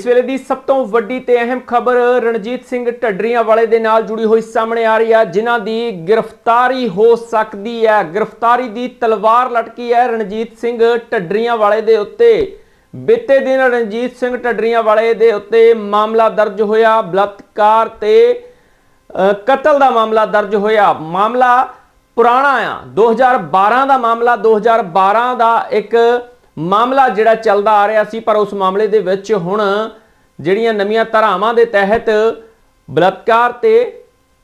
ਇਸ ਵੇਲੇ ਦੀ ਸਭ ਤੋਂ ਵੱਡੀ ਤੇ ਅਹਿਮ ਖਬਰ ਰਣਜੀਤ ਸਿੰਘ ਢੱਡਰੀਆਂ ਵਾਲੇ ਦੇ ਨਾਲ ਜੁੜੀ ਹੋਈ ਸਾਹਮਣੇ ਆ ਰਹੀ ਹੈ, ਜਿਨ੍ਹਾਂ ਦੀ ਗ੍ਰਿਫਤਾਰੀ ਹੋ ਸਕਦੀ ਹੈ। ਗ੍ਰਿਫਤਾਰੀ ਦੀ ਤਲਵਾਰ ਲਟਕੀ ਹੈ ਰਣਜੀਤ ਸਿੰਘ ਢੱਡਰੀਆਂ ਵਾਲੇ ਦੇ ਉੱਤੇ। ਬੀਤੇ ਦਿਨ ਰਣਜੀਤ ਸਿੰਘ ਢੱਡਰੀਆਂ ਵਾਲੇ ਦੇ ਉੱਤੇ ਮਾਮਲਾ ਦਰਜ ਹੋਇਆ। ਬਲਾਤਕਾਰ ਤੇ ਕਤਲ ਦਾ ਮਾਮਲਾ ਦਰਜ ਹੋਇਆ। ਮਾਮਲਾ ਪੁਰਾਣਾ ਆ। 2012 ਦਾ ਮਾਮਲਾ 2012 ਦਾ ਇੱਕ ਮਾਮਲਾ ਜਿਹੜਾ ਚੱਲਦਾ ਆ ਰਿਹਾ ਸੀ, ਪਰ ਉਸ ਮਾਮਲੇ ਦੇ ਵਿੱਚ ਹੁਣ ਜਿਹੜੀਆਂ ਨਵੀਆਂ ਧਾਰਾਵਾਂ ਦੇ ਤਹਿਤ ਬਲਾਤਕਾਰ ਤੇ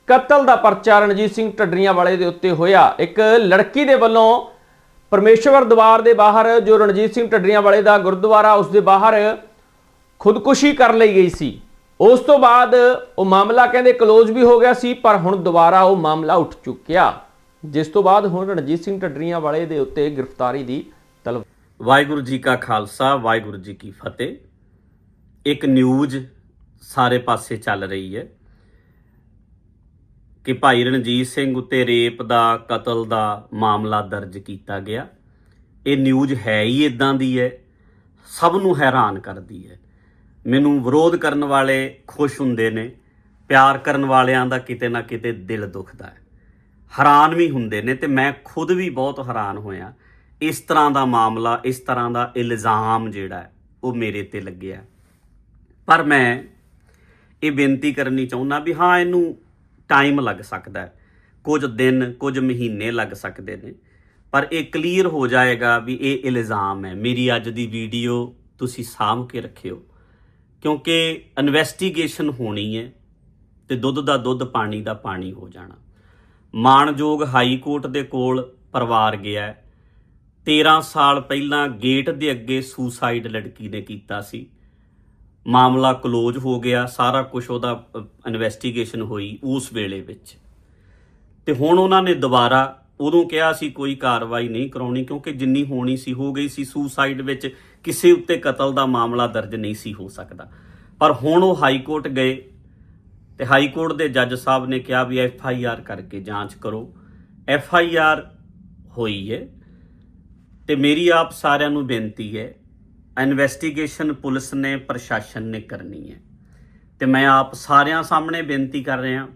ਕਤਲ ਦਾ ਪਰਚਾ ਰਣਜੀਤ ਸਿੰਘ ਢੱਡਰੀਆਂ ਵਾਲੇ ਦੇ ਉੱਤੇ ਹੋਇਆ। ਇੱਕ ਲੜਕੀ ਦੇ ਵੱਲੋਂ ਪਰਮੇਸ਼ਵਰ ਦਵਾਰ ਦੇ ਬਾਹਰ ਜੋ ਰਣਜੀਤ ਸਿੰਘ ਢੱਡਰੀਆਂ ਵਾਲੇ ਦਾ ਗੁਰਦੁਆਰਾ, ਉਸ ਦੇ ਬਾਹਰ ਖੁਦਕੁਸ਼ੀ ਕਰ ਲਈ ਗਈ ਸੀ। ਉਸ ਤੋਂ ਬਾਅਦ ਉਹ ਮਾਮਲਾ ਕਹਿੰਦੇ ਕਲੋਜ਼ ਵੀ ਹੋ ਗਿਆ ਸੀ, ਪਰ ਹੁਣ ਦੁਬਾਰਾ ਉਹ ਮਾਮਲਾ ਉੱਠ ਚੁੱਕਿਆ। ਜਿਸ ਤੋਂ ਬਾਅਦ ਹੁਣ ਰਣਜੀਤ ਸਿੰਘ ਢੱਡਰੀਆਂ ਵਾਲੇ ਦੇ ਉੱਤੇ ਗ੍ਰਿਫਤਾਰੀ ਦੀ ਤਲਬ ਵਾਹਿਗੁਰੂ ਜੀ ਕਾ ਖਾਲਸਾ, ਵਾਹਿਗੁਰੂ ਜੀ ਕੀ ਫਤਿਹ। ਇੱਕ ਨਿਊਜ਼ ਸਾਰੇ ਪਾਸੇ ਚੱਲ ਰਹੀ ਹੈ ਕਿ ਭਾਈ ਰਣਜੀਤ ਸਿੰਘ ਉੱਤੇ ਰੇਪ ਦਾ, ਕਤਲ ਦਾ ਮਾਮਲਾ ਦਰਜ ਕੀਤਾ ਗਿਆ। ਇਹ ਨਿਊਜ਼ ਹੈ ਹੀ ਇਦਾਂ ਦੀ ਹੈ, ਸਭ ਨੂੰ ਹੈਰਾਨ ਕਰਦੀ ਹੈ। ਮੈਨੂੰ ਵਿਰੋਧ ਕਰਨ ਵਾਲੇ ਖੁਸ਼ ਹੁੰਦੇ ਨੇ, ਪਿਆਰ ਕਰਨ ਵਾਲਿਆਂ ਦਾ ਕਿਤੇ ਨਾ ਕਿਤੇ ਦਿਲ ਦੁਖਦਾ ਹੈ। ਹੈਰਾਨ ਵੀ ਹੁੰਦੇ ਨੇ ਤੇ ਮੈਂ ਖੁਦ ਵੀ ਬਹੁਤ ਹੈਰਾਨ ਹੋਇਆ ਇਸ ਤਰ੍ਹਾਂ ਦਾ ਮਾਮਲਾ, ਇਸ ਤਰ੍ਹਾਂ ਦਾ ਇਲਜ਼ਾਮ ਜਿਹੜਾ ਉਹ ਮੇਰੇ ਤੇ ਲੱਗਿਆ ਪਰ ਮੈਂ ਇਹ ਬੇਨਤੀ ਕਰਨੀ ਚਾਹੁੰਦਾ ਵੀ ਹਾਂ, ਇਹਨੂੰ ਟਾਈਮ ਲੱਗ ਸਕਦਾ ਹੈ। ਕੁਝ ਦਿਨ, ਕੁਝ ਮਹੀਨੇ ਲੱਗ ਸਕਦੇ ਨੇ। ਪਰ ਇਹ ਕਲੀਅਰ ਹੋ ਜਾਏਗਾ ਵੀ ਇਹ ਇਲਜ਼ਾਮ ਹੈ। ਮੇਰੀ ਅੱਜ ਦੀ ਵੀਡੀਓ ਤੁਸੀਂ ਸਾਂਭ ਕੇ ਰੱਖਿਓ। ਕਿਉਂਕਿ ਇਨਵੈਸਟੀਗੇਸ਼ਨ ਹੋਣੀ ਹੈ ਤੇ ਦੁੱਧ ਦਾ ਦੁੱਧ, ਪਾਣੀ ਦਾ ਪਾਣੀ ਹੋ ਜਾਣਾ। ਮਾਣਯੋਗ ਹਾਈ ਕੋਰਟ ਦੇ ਕੋਲ ਪਰਿਵਾਰ ਗਿਆ 13 ਸਾਲ ਪਹਿਲਾਂ ਗੇਟ ਦੇ ਅੱਗੇ ਸੁਸਾਈਡ ਲੜਕੀ ਨੇ ਕੀਤਾ ਸੀ। ਮਾਮਲਾ ਕਲੋਜ਼ ਹੋ ਗਿਆ, ਸਾਰਾ ਕੁਝ ਉਹਦਾ ਇਨਵੈਸਟੀਗੇਸ਼ਨ ਹੋਈ ਉਸ ਵੇਲੇ ਵਿੱਚ। ਤੇ ਹੁਣ ਉਹਨਾਂ ਨੇ ਦੁਬਾਰਾ ਉਦੋਂ ਕਿਹਾ ਸੀ ਕੋਈ ਕਾਰਵਾਈ ਨਹੀਂ ਕਰਾਉਣੀ, ਕਿਉਂਕਿ ਜਿੰਨੀ ਹੋਣੀ ਸੀ, ਹੋ ਗਈ ਸੀ ਸੁਸਾਈਡ ਵਿੱਚ, ਕਿਸੇ ਉੱਤੇ ਕਤਲ ਦਾ ਮਾਮਲਾ ਦਰਜ ਨਹੀਂ ਸੀ ਹੋ ਸਕਦਾ। ਪਰ ਹੁਣ ਉਹ ਹਾਈ ਕੋਰਟ ਗਏ ਤੇ ਹਾਈ ਕੋਰਟ ਦੇ ਜੱਜ ਸਾਹਿਬ ਨੇ ਕਿਹਾ ਵੀ ਐਫ ਆਈ ਆਰ ਕਰਕੇ ਜਾਂਚ ਕਰੋ। ਐਫ ਆਈ ਆਰ ਹੋਈ ਹੈ ਤੇ ਮੇਰੀ ਆਪ ਸਾਰਿਆਂ ਨੂੰ ਬੇਨਤੀ ਹੈ ਇਨਵੈਸਟੀਗੇਸ਼ਨ ਪੁਲਿਸ ਨੇ, ਪ੍ਰਸ਼ਾਸਨ ਨੇ ਕਰਨੀ ਹੈ। ਤੇ ਮੈਂ ਆਪ ਸਾਰਿਆਂ ਸਾਹਮਣੇ ਬੇਨਤੀ ਕਰ ਰਿਹਾ,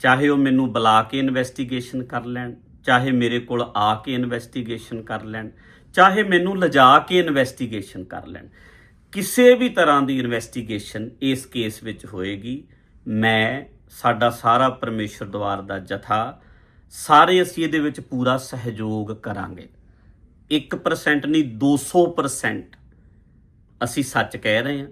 ਚਾਹੇ ਉਹ ਮੈਨੂੰ ਬੁਲਾ ਕੇ ਇਨਵੈਸਟੀਗੇਸ਼ਨ ਕਰ ਲੈਣ, ਚਾਹੇ ਮੇਰੇ ਕੋਲ ਆ ਕੇ ਇਨਵੈਸਟੀਗੇਸ਼ਨ ਕਰ ਲੈਣ, ਚਾਹੇ ਮੈਨੂੰ ਲਿਜਾ ਕੇ ਇਨਵੈਸਟੀਗੇਸ਼ਨ ਕਰ ਲੈਣ। ਕਿਸੇ ਵੀ ਤਰ੍ਹਾਂ ਦੀ ਇਨਵੈਸਟੀਗੇਸ਼ਨ ਇਸ ਕੇਸ ਵਿੱਚ ਹੋਏਗੀ, ਮੈਂ ਸਾਡਾ ਸਾਰਾ ਪਰਮੇਸ਼ਰ ਦਵਾਰ ਦਾ ਜਥਾ, ਸਾਰੇ ਅਸੀਂ ਇਹਦੇ ਵਿੱਚ ਪੂਰਾ ਸਹਿਯੋਗ ਕਰਾਂਗੇ। 1% ਨਹੀਂ 200% ਅਸੀਂ ਸੱਚ ਕਹਿ ਰਹੇ ਹਾਂ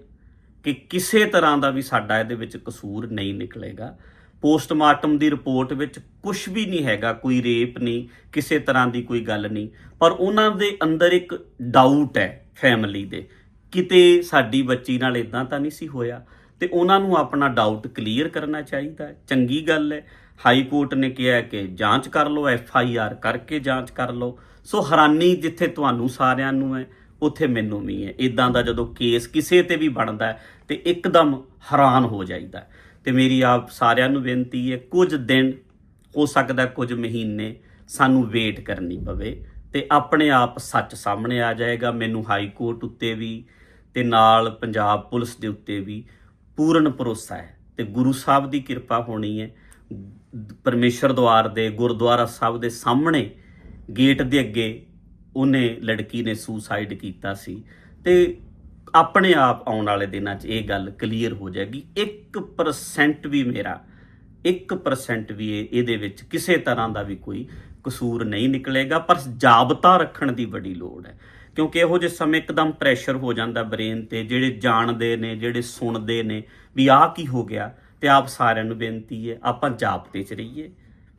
ਕਿ ਕਿਸੇ ਤਰ੍ਹਾਂ ਦਾ ਵੀ ਸਾਡਾ ਇਹਦੇ ਵਿੱਚ ਕਸੂਰ ਨਹੀਂ ਨਿਕਲੇਗਾ। ਪੋਸਟਮਾਰਟਮ ਦੀ ਰਿਪੋਰਟ ਵਿੱਚ ਕੁਝ ਵੀ ਨਹੀਂ ਹੈਗਾ, ਕੋਈ ਰੇਪ ਨਹੀਂ, ਕਿਸੇ ਤਰ੍ਹਾਂ ਦੀ ਕੋਈ ਗੱਲ ਨਹੀਂ। ਪਰ ਉਹਨਾਂ ਦੇ ਅੰਦਰ ਇੱਕ ਡਾਊਟ ਹੈ ਫੈਮਿਲੀ ਦੇ। ਕਿਤੇ ਸਾਡੀ ਬੱਚੀ ਨਾਲ ਇਦਾਂ ਤਾਂ ਨਹੀਂ ਸੀ ਹੋਇਆ ਤੇ ਉਹਨਾਂ ਨੂੰ ਆਪਣਾ ਡਾਊਟ ਕਲੀਅਰ ਕਰਨਾ ਚਾਹੀਦਾ ਚੰਗੀ ਗੱਲ ਹੈ। ਹਾਈ ਕੋਰਟ ਨੇ ਕਿਹਾ ਕਿ ਜਾਂਚ ਕਰ ਲਓ, ਐਫ ਆਈ ਆਰ ਕਰਕੇ ਜਾਂਚ ਕਰ ਲਓ। ਸੋ ਹੈਰਾਨੀ ਜਿੱਥੇ ਤੁਹਾਨੂੰ ਸਾਰਿਆਂ ਨੂੰ ਹੈ, ਉੱਥੇ ਮੈਨੂੰ ਵੀ ਹੈ। ਇਦਾਂ ਦਾ ਜਦੋਂ ਕੇਸ ਕਿਸੇ ਤੇ ਵੀ ਬਣਦਾ ਹੈ, ਤੇ ਇੱਕਦਮ ਹੈਰਾਨ ਹੋ ਜਾਈਦਾ ਹੈ। ਤੇ ਮੇਰੀ ਆਪ ਸਾਰਿਆਂ ਨੂੰ ਬੇਨਤੀ ਹੈ, ਕੁਝ ਦਿਨ, ਹੋ ਸਕਦਾ ਕੁਝ ਮਹੀਨੇ ਸਾਨੂੰ ਵੇਟ ਕਰਨੀ ਪਵੇ ਤੇ ਆਪਣੇ ਆਪ ਸੱਚ ਸਾਹਮਣੇ ਆ ਜਾਏਗਾ। ਮੈਨੂੰ ਹਾਈ ਕੋਰਟ ਉੱਤੇ ਵੀ ਤੇ ਨਾਲ ਪੰਜਾਬ ਪੁਲਿਸ ਦੇ ਉੱਤੇ ਵੀ ਪੂਰਨ ਭਰੋਸਾ ਹੈ ਤੇ ਗੁਰੂ ਸਾਹਿਬ ਦੀ ਕਿਰਪਾ ਹੋਣੀ ਹੈ। ਪਰਮੇਸ਼ਰ ਦਵਾਰ ਦੇ ਗੁਰਦੁਆਰਾ ਸਾਹਿਬ ਦੇ ਸਾਹਮਣੇ ਗੇਟ ਦੇ ਅੱਗੇ ਉਹਨੇ ਲੜਕੀ ਨੇ ਸੁਸਾਈਡ ਕੀਤਾ ਸੀ। ਤੇ ਆਪਣੇ ਆਪ ਆਉਣ ਵਾਲੇ ਦਿਨਾਂ 'ਚ ਇਹ ਗੱਲ ਕਲੀਅਰ ਹੋ ਜਾਏਗੀ। 1% ਵੀ ਮੇਰਾ 1% ਵੀ ਇਹ- ਇਹਦੇ ਵਿੱਚ ਕਿਸੇ ਤਰ੍ਹਾਂ ਦਾ ਵੀ ਕੋਈ ਕਸੂਰ ਨਹੀਂ ਨਿਕਲੇਗਾ, ਪਰ ਜਾਬਤਾ ਰੱਖਣ ਦੀ ਬੜੀ ਲੋੜ ਹੈ। ਕਿਉਂਕਿ ਇਹੋ ਜਿਹੇ ਸਮੇਂ ਇੱਕਦਮ ਪ੍ਰੈਸ਼ਰ ਹੋ ਜਾਂਦਾ ਬ੍ਰੇਨ ਤੇ, ਜਿਹੜੇ ਜਾਣਦੇ ਨੇ, ਜਿਹੜੇ ਸੁਣਦੇ ਨੇ ਵੀ ਆਹ ਕੀ ਹੋ ਗਿਆ। ਤੇ ਆਪ ਸਾਰਿਆਂ ਨੂੰ ਬੇਨਤੀ ਹੈ, ਆਪਾਂ ਜਾਬਤੇ 'ਚ ਰਹੀਏ,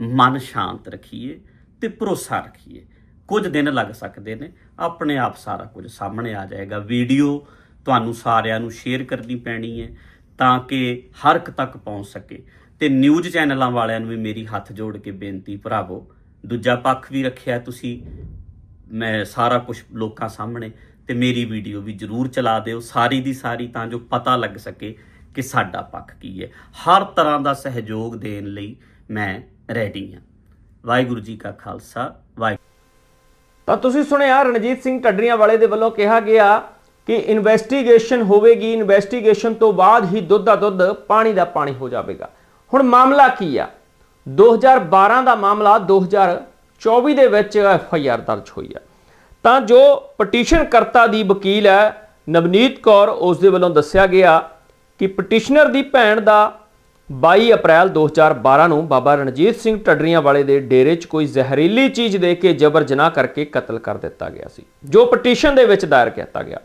ਮਨ ਸ਼ਾਂਤ ਰੱਖੀਏ ਤੇ ਭਰੋਸਾ ਰੱਖੀਏ। ਕੁਝ ਦਿਨ ਲੱਗ ਸਕਦੇ ਨੇ, ਆਪਣੇ ਆਪ ਸਾਰਾ ਕੁਝ ਸਾਹਮਣੇ ਆ ਜਾਏਗਾ। ਵੀਡੀਓ ਤੁਹਾਨੂੰ ਸਾਰਿਆਂ ਨੂੰ ਸ਼ੇਅਰ ਕਰਨੀ ਪੈਣੀ ਹੈ ਤਾਂ ਕਿ ਹਰ ਇੱਕ ਤੱਕ ਪਹੁੰਚ ਸਕੇ। ਤੇ ਨਿਊਜ਼ ਚੈਨਲਾਂ ਵਾਲਿਆਂ ਨੂੰ ਵੀ ਮੇਰੀ ਹੱਥ ਜੋੜ ਕੇ ਬੇਨਤੀ, ਭਰਾਵੋ, ਦੂਜਾ ਪੱਖ ਵੀ ਰੱਖਿਆ ਤੁਸੀਂ, ਮੈਂ ਸਾਰਾ ਕੁਝ ਲੋਕਾਂ ਸਾਹਮਣੇ, ਤੇ ਮੇਰੀ ਵੀਡੀਓ ਵੀ ਜਰੂਰ ਚਲਾ ਦਿਓ, ਸਾਰੀ ਦੀ ਸਾਰੀ ਤਾਂ ਜੋ ਪਤਾ ਲੱਗ ਸਕੇ ਕਿ ਸਾਡਾ ਪੱਖ ਕੀ ਹੈ। ਹਰ ਤਰ੍ਹਾਂ ਦਾ ਸਹਿਯੋਗ ਦੇਣ ਲਈ ਮੈਂ ਰੈਡੀ ਹਾਂ। ਵਾਹਿਗੁਰੂ ਜੀ ਕਾ ਖਾਲਸਾ, ਵਾਹਿਗੁਰੂ ਤਾਂ ਤੁਸੀਂ ਸੁਣਿਆ, ਰਣਜੀਤ ਸਿੰਘ ਢੱਡਰੀਆਂ ਵਾਲੇ ਦੇ ਵੱਲੋਂ ਕਿਹਾ ਗਿਆ ਕਿ ਇਨਵੈਸਟੀਗੇਸ਼ਨ ਹੋਵੇਗੀ। ਇਨਵੈਸਟੀਗੇਸ਼ਨ ਤੋਂ ਬਾਅਦ ਹੀ ਦੁੱਧ ਦਾ ਦੁੱਧ, ਪਾਣੀ ਦਾ ਪਾਣੀ ਹੋ ਜਾਵੇਗਾ। ਹੁਣ ਮਾਮਲਾ ਕੀ ਆ? 2012 ਦਾ ਮਾਮਲਾ 2024 ਦੇ ਵਿੱਚ ਐਫ ਆਈ ਆਰ ਦਰਜ ਹੋਈ ਆ। ਤਾਂ ਜੋ ਪਟੀਸ਼ਨ ਕਰਤਾ ਦੀ ਵਕੀਲ ਹੈ ਨਵਨੀਤ ਕੌਰ, ਉਸ ਦੇ ਵੱਲੋਂ ਦੱਸਿਆ ਗਿਆ ਕਿ ਪਟੀਸ਼ਨਰ ਦੀ ਭੈਣ ਦਾ 22 ਅਪ੍ਰੈਲ 2012 ਨੂੰ ਬਾਬਾ ਰਣਜੀਤ ਸਿੰਘ ਟੱਡਰੀਆਂ ਵਾਲੇ ਦੇ ਡੇਰੇ 'ਚ ਕੋਈ ਜ਼ਹਿਰੀਲੀ ਚੀਜ਼ ਦੇ ਕੇ ਜਬਰ ਜਨਾਹ ਕਰਕੇ ਕਤਲ ਕਰ ਦਿੱਤਾ ਗਿਆ ਸੀ, ਜੋ ਪਟੀਸ਼ਨ ਦੇ ਵਿੱਚ ਦਾਇਰ ਕੀਤਾ ਗਿਆ।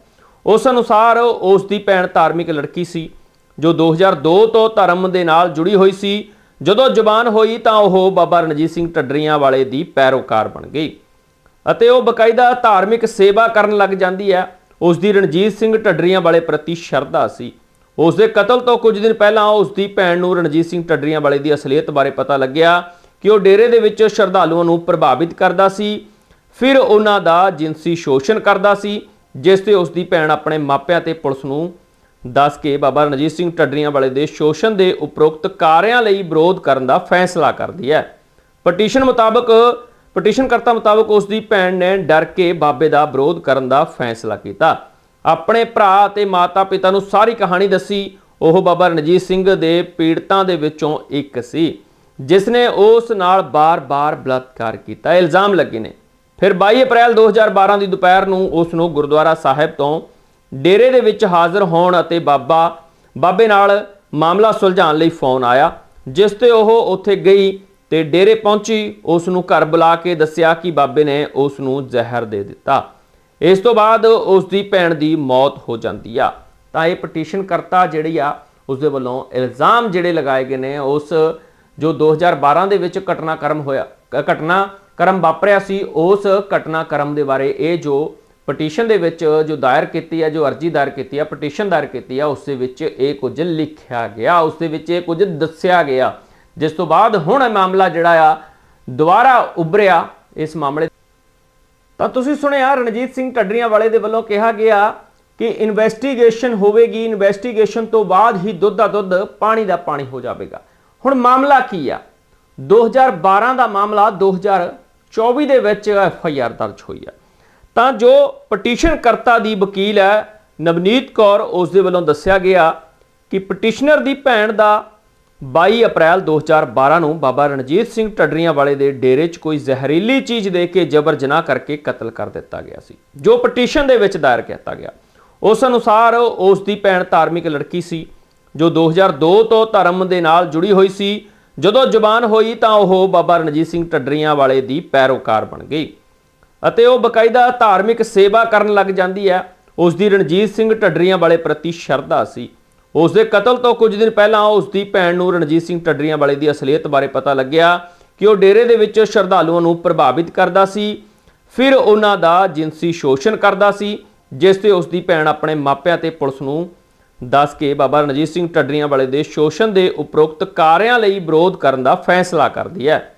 ਉਸ ਅਨੁਸਾਰ ਉਸ ਦੀ ਭੈਣ ਧਾਰਮਿਕ ਲੜਕੀ ਸੀ, ਜੋ 2002 ਤੋਂ ਧਰਮ ਦੇ ਨਾਲ ਜੁੜੀ ਹੋਈ ਸੀ। ਜਦੋਂ ਜ਼ਬਾਨ ਹੋਈ ਤਾਂ ਉਹ ਬਾਬਾ ਰਣਜੀਤ ਸਿੰਘ ਟੱਡਰੀਆਂ ਵਾਲੇ ਦੀ ਪੈਰੋਕਾਰ ਬਣ ਗਈ ਅਤੇ ਉਹ ਬਕਾਇਦਾ ਧਾਰਮਿਕ ਸੇਵਾ ਕਰਨ ਲੱਗ ਜਾਂਦੀ ਹੈ। ਉਸ ਦੀ ਰਣਜੀਤ ਸਿੰਘ ਢੱਡਰੀਆਂ ਵਾਲੇ ਪ੍ਰਤੀ ਸ਼ਰਧਾ ਸੀ। ਉਸ ਦੇ ਕਤਲ ਤੋਂ ਕੁਝ ਦਿਨ ਪਹਿਲਾਂ ਉਸ ਦੀ ਭੈਣ ਨੂੰ ਰਣਜੀਤ ਸਿੰਘ ਟੱਡਰੀਆਂ ਵਾਲੇ ਦੀ ਅਸਲੀਅਤ ਬਾਰੇ ਪਤਾ ਲੱਗਿਆ ਕਿ ਉਹ ਡੇਰੇ ਦੇ ਵਿੱਚ ਸ਼ਰਧਾਲੂਆਂ ਨੂੰ ਪ੍ਰਭਾਵਿਤ ਕਰਦਾ ਸੀ, ਫਿਰ ਉਹਨਾਂ ਦਾ ਜਿਨਸੀ ਸ਼ੋਸ਼ਣ ਕਰਦਾ ਸੀ, ਜਿਸ ਤੇ ਉਸ ਦੀ ਭੈਣ ਆਪਣੇ ਮਾਪਿਆਂ ਤੇ ਪੁਲਿਸ ਨੂੰ ਦੱਸ ਕੇ ਬਾਬਾ ਰਣਜੀਤ ਸਿੰਘ ਟੱਡਰੀਆਂ ਵਾਲੇ ਦੇ ਸ਼ੋਸ਼ਣ ਦੇ ਉਪਰੋਕਤ ਕਾਰਿਆਂ ਲਈ ਵਿਰੋਧ ਕਰਨ ਦਾ ਫੈਸਲਾ ਕਰਦੀ ਹੈ। ਪਟੀਸ਼ਨ ਮੁਤਾਬਕ ਪਟੀਸ਼ਨ ਕਰਤਾ ਮੁਤਾਬਕ ਉਸ ਦੀ ਭੈਣ ਨੇ ਡਰ ਕੇ ਬਾਬੇ ਦਾ ਵਿਰੋਧ ਕਰਨ ਦਾ ਫੈਸਲਾ ਕੀਤਾ। ਆਪਣੇ ਭਰਾ ਅਤੇ ਮਾਤਾ-ਪਿਤਾ ਨੂੰ ਸਾਰੀ ਕਹਾਣੀ ਦੱਸੀ। ਉਹ ਬਾਬਾ ਰਣਜੀਤ ਸਿੰਘ ਦੇ ਪੀੜਤਾਂ ਦੇ ਵਿੱਚੋਂ ਇੱਕ ਸੀ ਜਿਸ ਨੇ ਉਸ ਨਾਲ ਬਾਰ-ਬਾਰ ਬਲਾਤਕਾਰ ਕੀਤਾ। ਇਲਜ਼ਾਮ ਲੱਗੇ ਨੇ। ਫਿਰ 22 ਅਪ੍ਰੈਲ 2012 ਦੀ ਦੁਪਹਿਰ ਨੂੰ ਉਸ ਨੂੰ ਗੁਰਦੁਆਰਾ ਸਾਹਿਬ ਤੋਂ ਡੇਰੇ ਦੇ ਵਿੱਚ ਹਾਜ਼ਰ ਹੋਣ ਅਤੇ ਬਾਬਾ, ਬਾਬੇ ਨਾਲ ਮਾਮਲਾ ਸੁਲਝਾਉਣ ਲਈ ਫੋਨ ਆਇਆ, ਜਿਸ ਤੇ ਉਹ ਉੱਥੇ ਗਈ ਤੇ ਡੇਰੇ ਪਹੁੰਚੀ। ਉਸ ਨੂੰ ਘਰ ਬੁਲਾ ਕੇ ਦੱਸਿਆ ਕਿ ਬਾਬੇ ਨੇ ਉਸ ਨੂੰ ਜ਼ਹਿਰ ਦੇ ਦਿੱਤਾ। ਇਸ ਤੋਂ ਬਾਅਦ ਉਸ ਦੀ ਭੈਣ ਦੀ ਮੌਤ ਹੋ ਜਾਂਦੀ ਆ। ਤਾਂ ਇਹ ਪਟੀਸ਼ਨ ਕਰਤਾ ਜਿਹੜੀ ਆ ਉਸ ਦੇ ਵੱਲੋਂ ਇਲਜ਼ਾਮ ਜਿਹੜੇ ਲਗਾਏ ਗਏ ਨੇ, ਉਸ ਜੋ 2012 ਦੇ ਵਿੱਚ ਘਟਨਾਕ੍ਰਮ ਹੋਇਆ ਕ- ਘਟਨਾਕ੍ਰਮ ਵਾਪਰਿਆ ਸੀ, ਉਸ ਘਟਨਾਕ੍ਰਮ ਦੇ ਬਾਰੇ ਇਹ ਜੋ ਪਟੀਸ਼ਨ ਦੇ ਵਿੱਚ ਜੋ ਦਾਇਰ ਕੀਤੀ ਹੈ ਜੋ ਅਰਜੀ ਦਾਇਰ ਕੀਤੀ ਹੈ ਪਟੀਸ਼ਨ ਦਾਇਰ ਕੀਤੀ ਹੈ ਉਸ ਦੇ ਵਿੱਚ ਇਹ ਕੁਝ ਲਿਖਿਆ ਗਿਆ, ਉਸ ਦੇ ਵਿੱਚ ਇਹ ਕੁਝ ਦੱਸਿਆ ਗਿਆ। ਜਿਸ ਤੋਂ ਬਾਅਦ ਹੁਣ ਇਹ ਮਾਮਲਾ ਜਿਹੜਾ ਆ, ਦੁਬਾਰਾ ਉਭਰਿਆ, ਇਸ ਮਾਮਲੇ ਤਾਂ ਤੁਸੀਂ ਸੁਣਿਆ, ਰਣਜੀਤ ਸਿੰਘ ਢੱਡਰੀਆਂ ਵਾਲੇ ਦੇ ਵੱਲੋਂ ਕਿਹਾ ਗਿਆ ਕਿ ਇਨਵੈਸਟੀਗੇਸ਼ਨ ਹੋਵੇਗੀ ਇਨਵੈਸਟੀਗੇਸ਼ਨ ਤੋਂ ਬਾਅਦ ਹੀ ਦੁੱਧ ਦਾ ਦੁੱਧ, ਪਾਣੀ ਦਾ ਪਾਣੀ ਹੋ ਜਾਵੇਗਾ। ਹੁਣ ਮਾਮਲਾ ਕੀ ਆ? 2012 ਦਾ ਮਾਮਲਾ 2024 ਦੇ ਵਿੱਚ ਐਫ ਆਈ ਆਰ ਦਰਜ ਹੋਈ ਆ। ਤਾਂ ਜੋ ਪਟੀਸ਼ਨ ਕਰਤਾ ਦੀ ਵਕੀਲ ਹੈ, ਨਵਨੀਤ ਕੌਰ, ਉਸ ਦੇ ਵੱਲੋਂ ਦੱਸਿਆ ਗਿਆ ਕਿ ਪਟੀਸ਼ਨਰ ਦੀ ਭੈਣ ਦਾ 22 ਅਪ੍ਰੈਲ 2012 ਨੂੰ ਬਾਬਾ ਰਣਜੀਤ ਸਿੰਘ ਢੱਡਰੀਆਂ ਵਾਲੇ ਦੇ ਡੇਰੇ 'ਚ ਕੋਈ ਜ਼ਹਿਰੀਲੀ ਚੀਜ਼ ਦੇ ਕੇ ਜਬਰ ਜਨਾਹ ਕਰਕੇ ਕਤਲ ਕਰ ਦਿੱਤਾ ਗਿਆ ਸੀ, ਜੋ ਪਟੀਸ਼ਨ ਦੇ ਵਿੱਚ ਦਾਇਰ ਕੀਤਾ ਗਿਆ। ਉਸ ਅਨੁਸਾਰ ਉਸ ਦੀ ਭੈਣ ਧਾਰਮਿਕ ਲੜਕੀ ਸੀ, ਜੋ 2002 ਤੋਂ ਧਰਮ ਦੇ ਨਾਲ ਜੁੜੀ ਹੋਈ ਸੀ। ਜਦੋਂ ਜ਼ਬਾਨ ਹੋਈ ਤਾਂ ਉਹ ਬਾਬਾ ਰਣਜੀਤ ਸਿੰਘ ਢੱਡਰੀਆਂ ਵਾਲੇ ਦੀ ਪੈਰੋਕਾਰ ਬਣ ਗਈ ਅਤੇ ਉਹ ਬਕਾਇਦਾ ਧਾਰਮਿਕ ਸੇਵਾ ਕਰਨ ਲੱਗ ਜਾਂਦੀ ਹੈ। ਉਸ ਦੀ ਰਣਜੀਤ ਸਿੰਘ ਢੱਡਰੀਆਂ ਵਾਲੇ ਪ੍ਰਤੀ ਸ਼ਰਧਾ ਸੀ। ਉਸ ਦੇ ਕਤਲ ਤੋਂ ਕੁਝ ਦਿਨ ਪਹਿਲਾਂ ਉਸ ਦੀ ਭੈਣ ਨੂੰ ਰਣਜੀਤ ਸਿੰਘ ਟੱਡਰੀਆਂ ਵਾਲੇ ਦੀ ਅਸਲੀਅਤ ਬਾਰੇ ਪਤਾ ਲੱਗਿਆ ਕਿ ਉਹ ਡੇਰੇ ਦੇ ਵਿੱਚ ਸ਼ਰਧਾਲੂਆਂ ਨੂੰ ਪ੍ਰਭਾਵਿਤ ਕਰਦਾ ਸੀ। ਫਿਰ ਉਹਨਾਂ ਦਾ ਜਿਨਸੀ ਸ਼ੋਸ਼ਣ ਕਰਦਾ ਸੀ, ਜਿਸ ਤੇ ਉਸ ਦੀ ਭੈਣ ਆਪਣੇ ਮਾਪਿਆਂ ਤੇ ਪੁਲਿਸ ਨੂੰ ਦੱਸ ਕੇ ਬਾਬਾ ਰਣਜੀਤ ਸਿੰਘ ਟੱਡਰੀਆਂ ਵਾਲੇ ਦੇ ਸ਼ੋਸ਼ਣ ਦੇ ਉਪਰੋਕਤ ਕਾਰਿਆਂ ਲਈ ਵਿਰੋਧ ਕਰਨ ਦਾ ਫੈਸਲਾ ਕਰਦੀ ਹੈ।